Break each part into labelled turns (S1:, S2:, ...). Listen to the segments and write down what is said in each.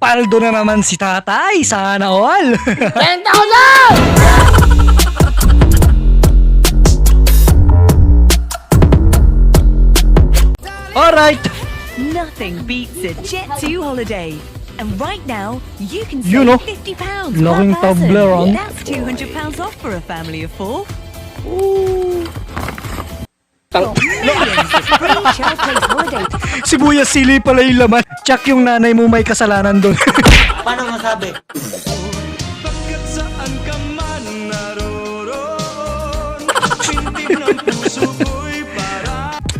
S1: Paldo na naman si tatay. Sana all.
S2: Benta ko na!
S1: Alright.
S3: Nothing beats a Jet 2 holiday. And right now, you can
S1: You
S3: save
S1: know,
S3: £50 per
S1: laking
S3: person. That's £200 off for a family of four.
S2: Tang-
S3: Millions of
S1: Sibuyas sili pala yung laman. Tsak yung nanay mo may kasalanan doon.
S4: Paano masabi?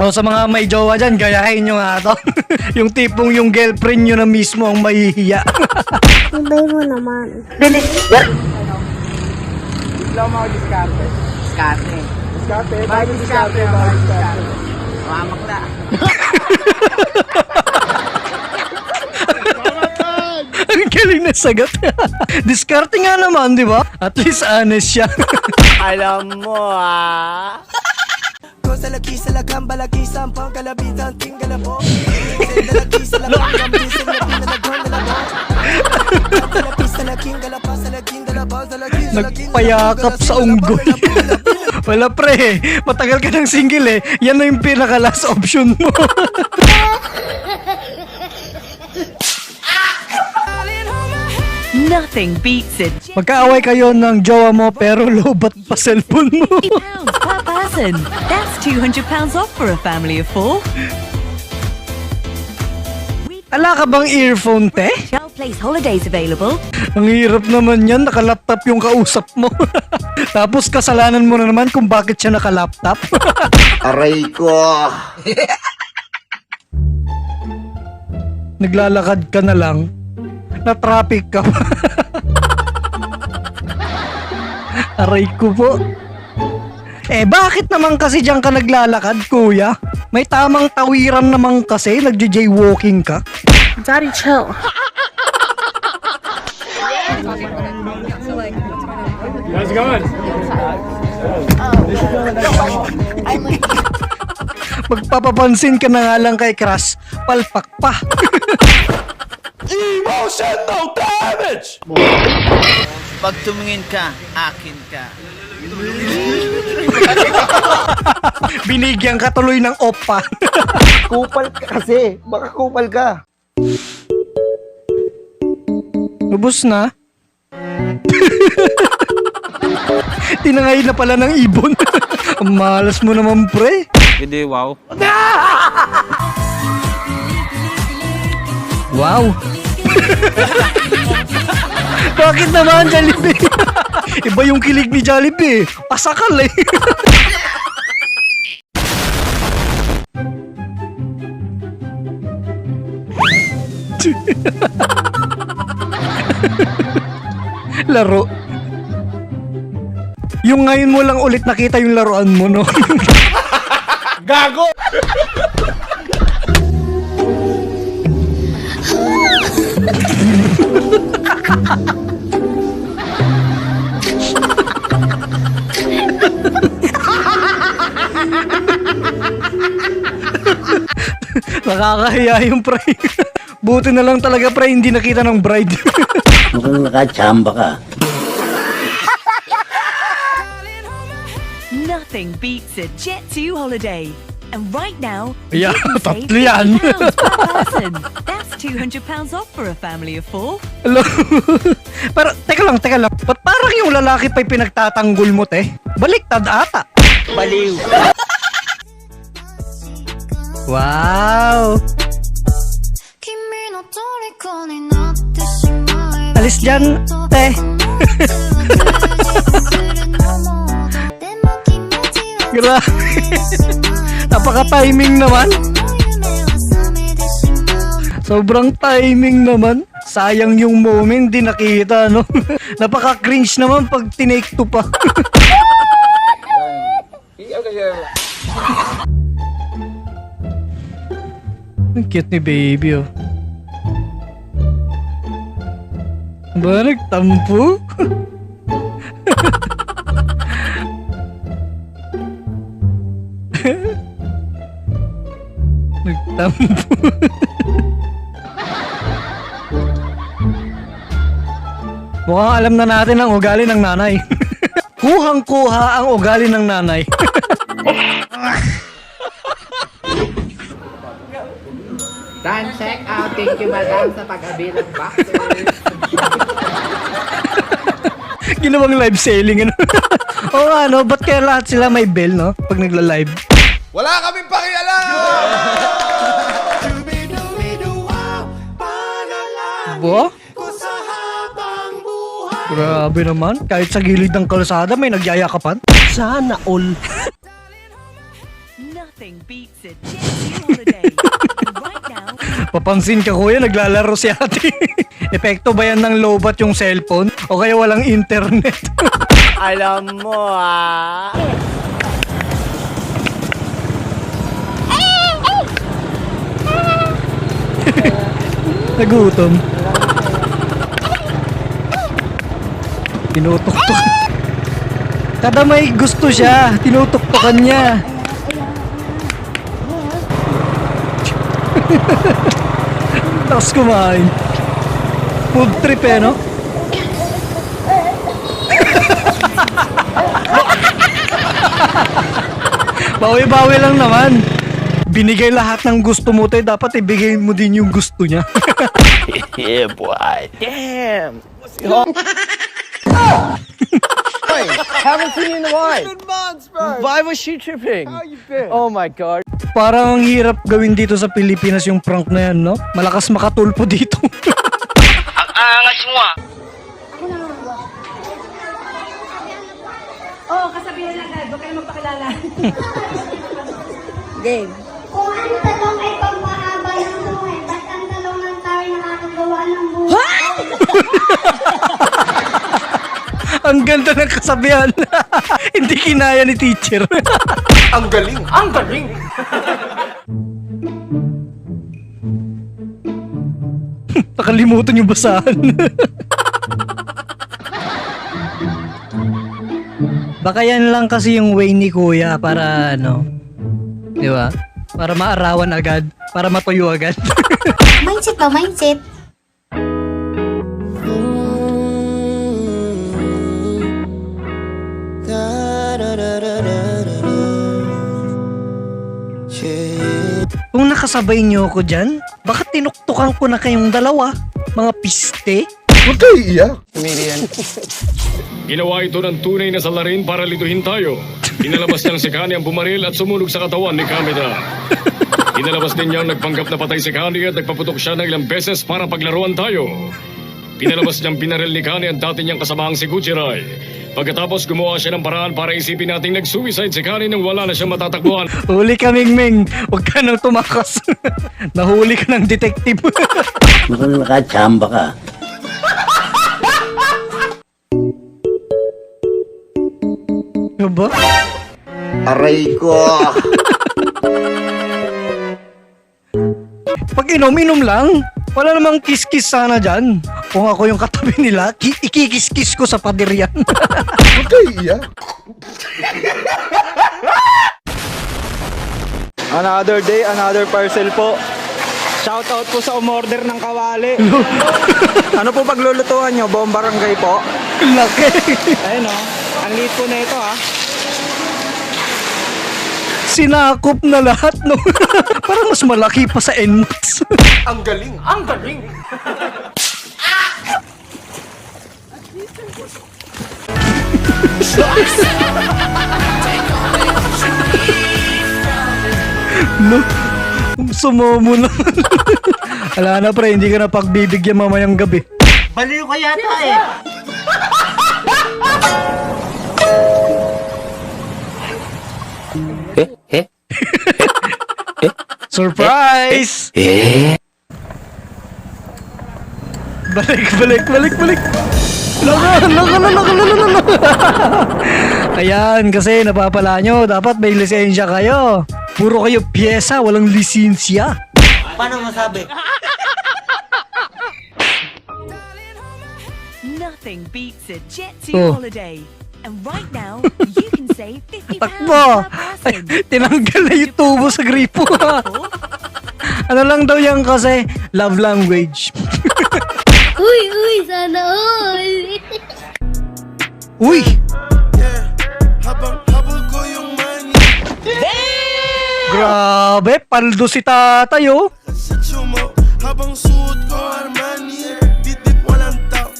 S1: o sa mga may jowa dyan, gayahin nyo nga to. yung tipong yung girlfriend nyo na mismo ang mahihiya.
S5: Ibay mo naman.
S1: ang galing na sagot. Diskarte nga naman, di ba? At least honest siya.
S4: Alam mo ah.
S6: Ko sa laki sa lakang balaki sampang kalabitan tinggal po. Sa laki sa lakang lambi sa labi na lagon na labo. Sa laki sa laking galapa sa laking galapa sa laki sa laking
S1: Nagpayakap sa unggoy. Wala pre, matagal ka ng single eh. Yan na yung pinaka last option mo.
S3: Nothing beats Jet
S1: Magkaaway kayo ng jowa mo pero lobat pa cellphone mo.
S3: £50 per person. That's £200 off for a family of four.
S1: Ala ka bang earphone, te?
S3: Place holidays available.
S1: Ang hirap naman yan, nakalaptop yung kausap mo. Tapos kasalanan mo na naman kung bakit siya nakalaptop.
S4: Aray ko.
S1: Naglalakad ka na lang, na traffic ka pa. Aray ko po. Eh bakit naman kasi diyan ka naglalakad, kuya? May tamang tawiran naman kasi, nagja-jaywalking ka.
S5: Daddy, chill.
S1: Magpapapansin ka na nga lang kay Crush, palpak pa.
S4: Pag tumingin ka, akin ka.
S1: Binigyan ka tuloy ng opa.
S2: Kupal ka kasi. Baka kupal ka.
S1: Ubus na. Tinangay na pala ng ibon. Ang malas mo naman, pre.
S7: Hindi, wow.
S1: Wow. Bakit naman, Jollibee? Iba yung kilig ni Jollibee. Pasakal eh. Laro. Yung ngayon mo lang ulit nakita yung laruan mo, no?
S2: Gago!
S1: Nakakahiya yung pre. Buti na lang talaga pre, hindi nakita ng bride.
S4: Mukhang nakachamba ka.
S3: nothing beats a Jet2 holiday. And right now,
S1: yeah,
S3: you can save £50 per person. That's £200 off for a family of four.
S1: Hello? Pero, teka lang, teka lang. Ba't parang yung lalaki pa'y pinagtatanggol mo, te? Baliktad ata.
S4: Baliw.
S1: wow! Alis dyan, te. Grabe. Napaka-timing naman. Sobrang timing naman. Sayang yung moment, di nakita, no? Napaka-cringe naman pag tinake to pa. Ang cute ni baby, oh. Ba, nagtampo? Nagtampo. Mukhang alam na natin ang ugali ng nanay. Kuhang-kuha ang ugali ng nanay.
S7: Time check out. Thank you, madam, sa pag-abi ng boxes.
S1: Ginawang live selling, ano? Oo nga, no? Ba't kaya lahat sila may bell, no? Pag nagla-live.
S8: Wala kaming
S1: Grabe naman. Kahit sa gilid ng kalsada, may nagyayakapan. Sana all.
S3: Nothing beats a 2 holiday. right now,
S1: Papansin ka kuya, naglalaro si ate. Epekto ba yan ng lobat yung cellphone? O kaya walang internet?
S2: Alam mo ah.
S1: Nagutom. Tinutuktok. Kada may gusto siya, tinutuktokan niya. Tapos kumain. Food trip eh, no? Bawi-bawi lang naman. Binigay lahat ng gusto mo tayo, dapat ibigay mo din yung gusto niya.
S2: Yeah, boy. Damn. Haven't seen you in a while. Good months, bro. Why was she tripping? How you been? Oh my god.
S1: Parang ang hirap gawin dito sa Pilipinas yung prank na yan, no? Malakas makatulpo dito.
S5: Kung ang talong ay pagmahaba ng buhay, ba't ang talong ng tao ay nakakagawa ng buhay?
S1: ang ganda ng kasabihan. Hindi kinaya ni teacher.
S8: Ang galing! Ang galing!
S1: Nakalimutan yung basahan. Baka yan lang kasi yung way ni kuya para ano, di ba? Para maarawan agad, para matuyo agad.
S5: mindset ba, mindset?
S1: Kung nakasabay niyo ako dyan, baka tinuktukan ko na kayong dalawa, mga piste.
S8: Huwag kayo iiyak.
S9: Ginawa ito ng tunay na salarin para lituhin tayo. Inalabas niyang si Kani ang bumaril at sumunog sa katawan ni Kameda. Inalabas din niyang nagpanggap na patay si Kani at nagpaputok siya ng ilang beses para paglaruan tayo. Pinalabas niyang pinaril ni Kani ang dati niyang kasamahang si Gujirai. Pagkatapos gumawa siya ng paraan para isipin nating nag-suicide si Kani nang wala na siyang matatakbuhan.
S1: Huli ka, Mingming. Huwag ka nang tumakas. Nahuli ka ng detective.
S2: Nakachamba ka.
S1: Ano ba?
S2: Aray ko.
S1: Pag inom-inom lang, wala namang kiss-kiss sana dyan. Kung ako yung katabi nila, ki- ikikis-kiss ko sa pader yan.
S8: Iiyak.
S10: Another day, another parcel po. Shoutout po sa umorder ng kawali. ano po paglulutuan nyo? Buong barangay po.
S1: Laki.
S10: Ayun o. Ang liit po na ito ah.
S1: Sinakop na lahat, no? Parang mas malaki pa sa NMAX.
S8: Ang galing! Ang galing!
S1: No? Sumumo naman. Wala na pre, hindi ka na pagbibigyan mamayang gabi.
S2: Baliw ka yata eh.
S1: Surprise! Balik, balik, balik, balik! Laka, laka, laka, laka, laka, laka. Ayan, kasi napapala nyo, dapat may lisensya kayo. Puro kayo pyesa, walang lisensya.
S2: Paano masabi?
S3: nothing beats a Jet 2
S1: Oh.
S3: holiday. And right now, you can save 50 pounds
S1: Takbo! Ay, tinanggal na yung tubo sa gripo. ano lang daw yan kasi love language.
S5: Uy, uy, sana all!
S1: Uy! Grabe, paldo si tatay oh.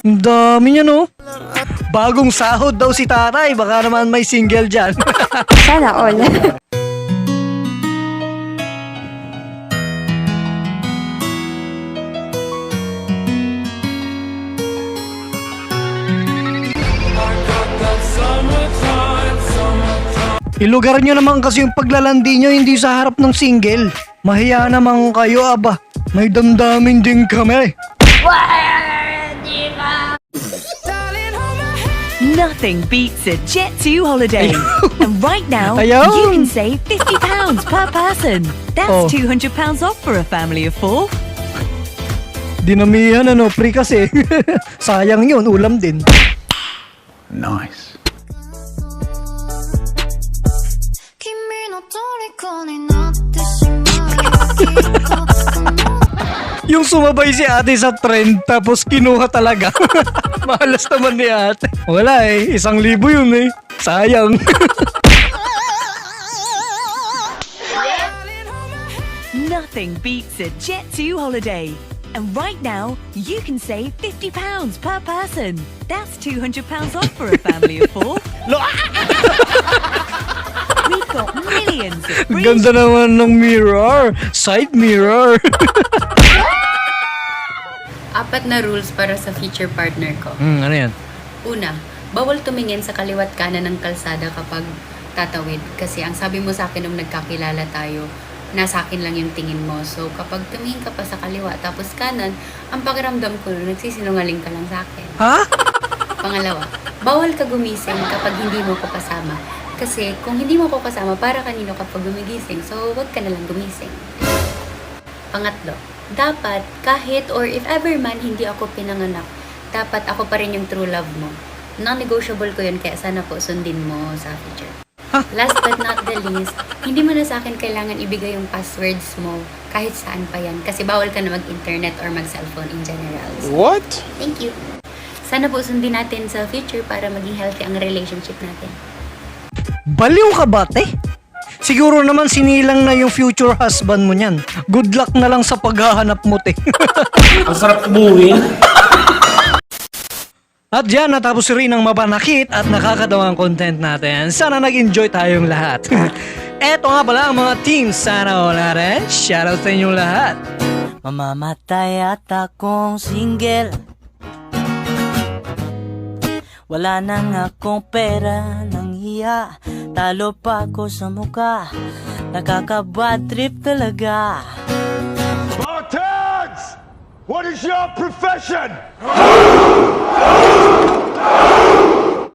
S1: Ang dami niya no. Bagong sahod daw si tatay. Baka naman may single dyan.
S5: Sana all.
S1: Ilugar nyo naman kasi yung paglalandi nyo hindi sa harap ng single. Mahiya naman kayo aba. May damdamin din kami.
S3: Nothing beats a Jet2 holiday. and right now,
S1: Ayaw.
S3: you can save £50 per person. That's
S1: Oh.
S3: £200 off for a family of four.
S1: Dinamihan ano, pre kasi. Sayang yun, ulam din.
S9: Nice.
S1: Yung sumabay si ate sa trend tapos kinuha talaga. Mahalas naman ni ate. Wala eh, isang libo yun eh. Sayang.
S3: Nothing beats a Jet2 holiday. And right now, you can save £50 per person. That's £200 off for a family of four. Got millions
S1: Ganda naman ng mirror. Side mirror.
S11: Apat na rules para sa future partner ko.
S1: hmm, ano yan?
S11: Una, bawal tumingin sa kaliwat kanan ng kalsada kapag tatawid. Kasi ang sabi mo sa akin nung nagkakilala tayo, nasa akin lang yung tingin mo. So, kapag tumingin ka pa sa kaliwa tapos kanan, ang pakiramdam ko, nagsisinungaling ka lang sa akin.
S1: Ha?
S11: Pangalawa, bawal ka gumising kapag hindi mo ko kasama. Kasi kung hindi mo ko kasama, para kanino kapag gumigising. So, wag ka na lang gumising. Pangatlo, dapat kahit or if ever man hindi ako pinanganak, dapat ako pa rin yung true love mo. Non-negotiable ko yun, kaya sana po sundin mo sa future. Last but not the least, hindi mo na sa akin kailangan ibigay yung passwords mo kahit saan pa yan. Kasi bawal ka na mag-internet or mag-cellphone in general. So,
S8: What?
S11: Thank you. Sana po sundin natin sa future para maging healthy ang relationship natin.
S1: Baliw ka ba, te? Siguro naman sinilang na yung future husband mo niyan. Good luck na lang sa paghahanap mo, te.
S2: Ang sarap umuwi.
S1: At dyan natapos rin ang mabanakit at nakakatawang content natin. Sana nag-enjoy tayong lahat. Eto nga pala ang mga teams sana all natin. Shoutout sa inyong lahat.
S7: Mamamatay at akong single Wala nang akong pera ng hiya Talo pa ako sa muka Nakaka-bad trip talaga
S8: Spartans! What is your profession?